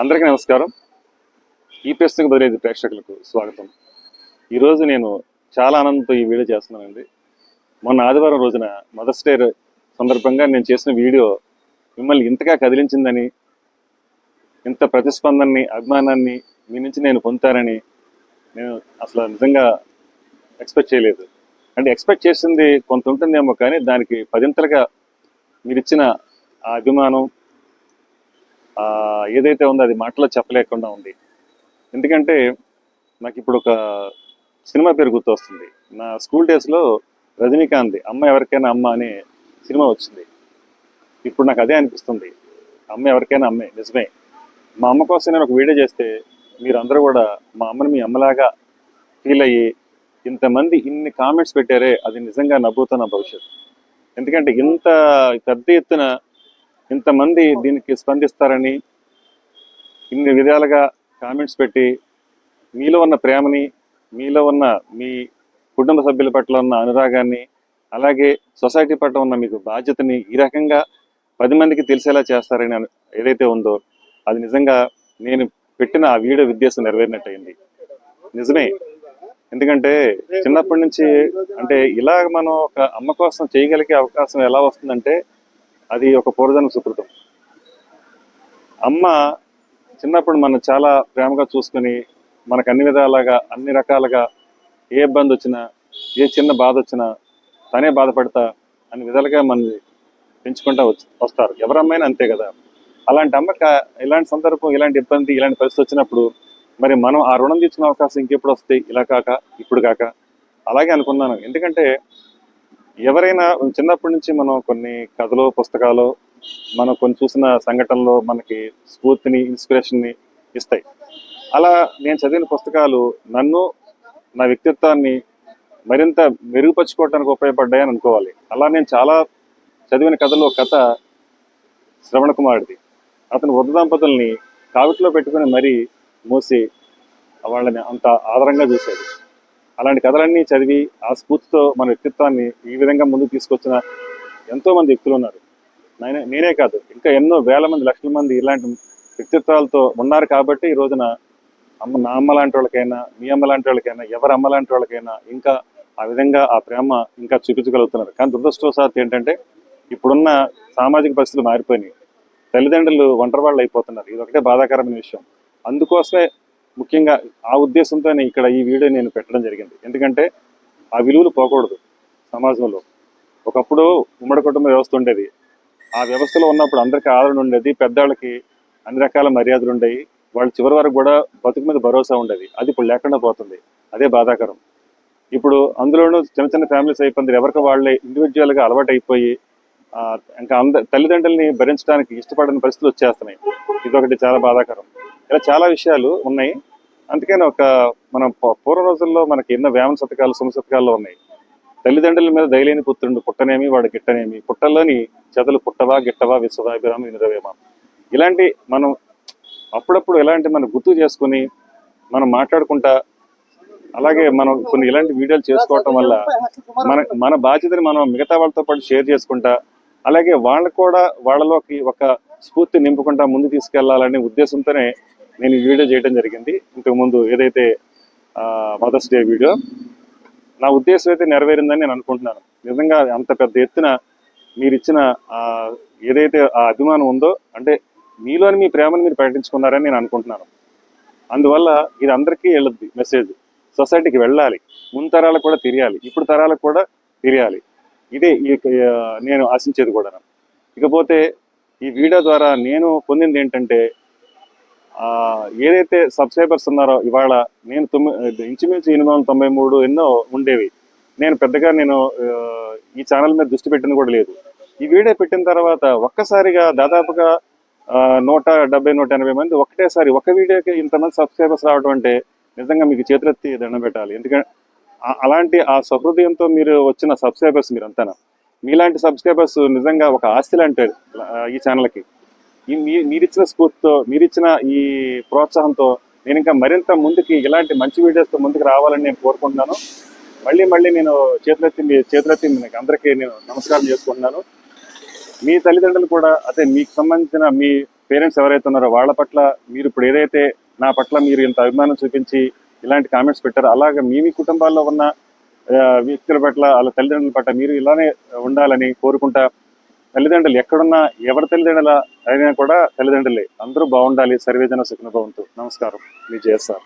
అందరికీ నమస్కారం. ఈ ప్రశ్నకు బదిలేదు ప్రేక్షకులకు స్వాగతం. ఈరోజు నేను చాలా ఆనందంతో ఈ వీడియో చేస్తున్నానండి. మొన్న ఆదివారం రోజున మదర్స్ డే సందర్భంగా నేను చేసిన వీడియో మిమ్మల్ని ఇంతగా కదిలించిందని ఇంత ప్రతిస్పందనని అభిమానాన్ని మీ నుంచి నేను పొందుతానని నేను అసలు నిజంగా ఎక్స్పెక్ట్ చేయలేదు. అంటే ఎక్స్పెక్ట్ చేసింది కొంత ఉంటుందేమో కానీ దానికి పదింతలుగా మీరు ఇచ్చిన ఆ అభిమానం ఏదైతే ఉందో అది మాటలో చెప్పలేకుండా ఉంది. ఎందుకంటే నాకు ఇప్పుడు ఒక సినిమా పేరు గుర్తొస్తుంది. నా స్కూల్ డేస్లో రజనీకాంత్ అమ్మ ఎవరికైనా అమ్మ అనే సినిమా వచ్చింది. ఇప్పుడు నాకు అదే అనిపిస్తుంది. అమ్మ ఎవరికైనా అమ్మే నిజమే. మా అమ్మ కోసం నేను ఒక వీడియో చేస్తే మీరు అందరూ కూడా మా అమ్మని మీ అమ్మలాగా ఫీల్ అయ్యి ఇంతమంది ఇన్ని కామెంట్స్ పెట్టారే అది నిజంగా నవ్వుతున్న భవిష్యత్తు. ఎందుకంటే ఇంత పెద్ద ఎత్తున ఇంతమంది దీనికి స్పందిస్తారని ఇన్ని విధాలుగా కామెంట్స్ పెట్టి మీలో ఉన్న ప్రేమని మీలో ఉన్న మీ కుటుంబ సభ్యుల పట్ల ఉన్న అనురాగాన్ని అలాగే సొసైటీ పట్ల ఉన్న మీకు బాధ్యతని ఈ రకంగా పది మందికి తెలిసేలా చేస్తారని ఏదైతే ఉందో అది నిజంగా నేను పెట్టిన ఆ వీడియో ఉద్దేశం నెరవేరినట్టయింది. నిజమే. ఎందుకంటే చిన్నప్పటి నుంచి అంటే ఇలా మనం ఒక అమ్మ కోసం చేయగలిగే అవకాశం ఎలా వస్తుందంటే అది ఒక పూర్వజన్మ సుకృతం. అమ్మ చిన్నప్పుడు మనం చాలా ప్రేమగా చూసుకొని మనకు అన్ని విధాలుగా అన్ని రకాలుగా ఏ ఇబ్బంది వచ్చినా ఏ చిన్న బాధ వచ్చినా తనే బాధపడతా అన్ని విధాలుగా మనల్ని పెంచుకుంటా వచ్చి వస్తారు. ఎవరమ్మైనా అంతే కదా. అలాంటి అమ్మక ఇలాంటి సందర్భం ఇలాంటి ఇబ్బంది ఇలాంటి పరిస్థితి వచ్చినప్పుడు మరి మనం ఆ రుణం తీర్చుకునే అవకాశం ఇంకెప్పుడు వస్తాయి? ఇలా కాక ఇప్పుడు కాక? అలాగే అనుకున్నాను. ఎందుకంటే ఎవరైనా చిన్నప్పటి నుంచి మనం కొన్ని కథలు పుస్తకాలు మనం కొన్ని చూసిన సంఘటనలు మనకి స్ఫూర్తిని ఇన్స్పిరేషన్ని ఇస్తాయి. అలా నేను చదివిన పుస్తకాలు నన్ను నా వ్యక్తిత్వాన్ని మరింత మెరుగుపరుచుకోవడానికి ఉపయోగపడ్డాయని అనుకోవాలి. అలా నేను చాలా చదివిన కథలో కథ శ్రవణ కుమారుడిది. అతను వృద్ధ దంపతుల్ని కావిట్లో పెట్టుకుని మరీ మూసి వాళ్ళని అంత ఆదరంగా చూశాడు. అలాంటి కథలన్నీ చదివి ఆ స్ఫూర్తితో మన వ్యక్తిత్వాన్ని ఈ విధంగా ముందుకు తీసుకొచ్చిన ఎంతోమంది వ్యక్తులు ఉన్నారు. నేనే నేనే కాదు ఇంకా ఎన్నో వేల మంది లక్షల మంది ఇలాంటి వ్యక్తిత్వాలతో ఉన్నారు కాబట్టి ఈ రోజున అమ్మ నా అమ్మ లాంటి వాళ్ళకైనా మీ అమ్మ లాంటి వాళ్ళకైనా ఎవరి అమ్మ లాంటి వాళ్ళకైనా ఇంకా ఆ విధంగా ఆ ప్రేమ ఇంకా చూపించగలుగుతున్నారు. కానీ దురదృష్టవశాత్తు ఏంటంటే ఇప్పుడున్న సామాజిక పరిస్థితులు మారిపోయినాయి. తల్లిదండ్రులు ఒంటరి వాళ్ళు అయిపోతున్నారు. ఇది ఒకటే బాధాకరమైన విషయం. అందుకోసమే ముఖ్యంగా ఆ ఉద్దేశంతోనే ఇక్కడ ఈ వీడియో నేను పెట్టడం జరిగింది. ఎందుకంటే ఆ విలువలు పోకూడదు సమాజంలో. ఒకప్పుడు ఉమ్మడి కుటుంబ వ్యవస్థ ఉండేది. ఆ వ్యవస్థలో ఉన్నప్పుడు అందరికీ ఆదరణ ఉండేది పెద్దవాళ్ళకి అన్ని రకాల మర్యాదలు ఉండేవి. వాళ్ళు చివరి వరకు కూడా బతుకు మీద భరోసా ఉండేది. అది ఇప్పుడు లేకుండా పోతుంది. అదే బాధాకరం. ఇప్పుడు అందులోనూ చిన్న చిన్న ఫ్యామిలీస్ అయిపోయింది ఎవరికి వాళ్ళే ఇండివిజువల్గా అలవాటు అయిపోయి ఇంకా అంద తల్లిదండ్రుల్ని భరించడానికి ఇష్టపడని పరిస్థితులు వచ్చేస్తున్నాయి. ఇదొకటి చాలా బాధాకరం. ఇలా చాలా విషయాలు ఉన్నాయి. అందుకని ఒక మనం పూర్వ రోజుల్లో మనకి ఎన్నో వేమన శతకాలు సుమ శతకాల్లో ఉన్నాయి. తల్లిదండ్రుల మీద దయలేని పుత్రుడు పుట్టనేమి వాడు గిట్టనేమి. పుట్టల్లోని చెదలు పుట్టవా గిట్టవా విశ్వదాభిరామ వినురవేమ ఇలాంటి మనం అప్పుడప్పుడు ఇలాంటి మనం గుర్తు చేసుకుని మనం మాట్లాడుకుంటా అలాగే మనం కొన్ని ఇలాంటి వీడియోలు చేసుకోవటం వల్ల మన మన బాధ్యతని మనం మిగతా వాళ్ళతో పాటు షేర్ చేసుకుంటా అలాగే వాళ్ళు కూడా వాళ్ళలోకి ఒక స్ఫూర్తి నింపుకుంటా ముందు తీసుకెళ్ళాలనే ఉద్దేశంతోనే నేను ఈ వీడియో చేయడం జరిగింది. ఇంతకుముందు ఏదైతే మదర్స్ డే వీడియో నా ఉద్దేశం అయితే నెరవేరిందని నేను అనుకుంటున్నాను. నిజంగా అంత పెద్ద ఎత్తున మీరు ఇచ్చిన ఏదైతే ఆ అభిమానం ఉందో అంటే మీలోని మీ ప్రేమను మీరు ప్రకటించుకున్నారని నేను అనుకుంటున్నాను. అందువల్ల ఇది అందరికీ వెళ్ళద్ది మెసేజ్. సొసైటీకి వెళ్ళాలి. ముందు తరాలకు కూడా తిరగాలి. ఇప్పుడు తరాలకు కూడా తిరగాలి. ఇదే ఈ నేను ఆశించేది కూడా ఇకపోతే ఈ వీడియో ద్వారా నేను పొందింది ఏంటంటే ఏదైతే సబ్స్క్రైబర్స్ ఉన్నారో ఇవాళ నేను తొమ్మిది ఇంచుమించు ఎనిమిది వందల తొంభై మూడు ఎన్నో ఉండేవి. నేను పెద్దగా నేను ఈ ఛానల్ మీద దృష్టి పెట్టింది కూడా లేదు. ఈ వీడియో పెట్టిన తర్వాత ఒక్కసారిగా దాదాపుగా నూట డెబ్బై నూట ఎనభై మంది ఒకటేసారి ఒక వీడియోకి ఇంతమంది సబ్స్క్రైబర్స్ రావడం అంటే నిజంగా మీకు చేతులెత్తి దండం పెట్టాలి. ఎందుకంటే అలాంటి ఆ సహృదయంతో మీరు వచ్చిన సబ్స్క్రైబర్స్ మీరు అంతనా మీలాంటి సబ్స్క్రైబర్స్ నిజంగా ఒక ఆస్తి లాంటి ఈ ఛానల్కి ఈ మీ- మీరిచ్చిన స్ఫూర్తితో మీరిచ్చిన ఈ ప్రోత్సాహంతో నేను ఇంకా మరింత ముందుకి ఇలాంటి మంచి వీడియోస్తో ముందుకు రావాలని నేను కోరుకుంటున్నాను. మళ్ళీ మళ్ళీ నేను చేతులెత్తి మీ చేతులెత్తి మీకు అందరికీ నేను నమస్కారం చేసుకుంటున్నాను. మీ తల్లిదండ్రులు కూడా అదే మీకు సంబంధించిన మీ పేరెంట్స్ ఎవరైతే ఉన్నారో వాళ్ళ పట్ల మీరు ఇప్పుడు ఏదైతే నా పట్ల మీరు ఇంత అభిమానం చూపించి ఇలాంటి కామెంట్స్ పెట్టారో అలాగే మీ మీ కుటుంబాల్లో ఉన్న వ్యక్తుల పట్ల వాళ్ళ తల్లిదండ్రుల పట్ల మీరు ఇలానే ఉండాలని కోరుకుంటా తల్లిదండ్రులు ఎక్కడున్నా ఎవరి తల్లిదండ్రుల అయినా కూడా తల్లిదండ్రులే. అందరూ బాగుండాలి. సర్వేజన సుఖన నమస్కారం. మీ జయసార్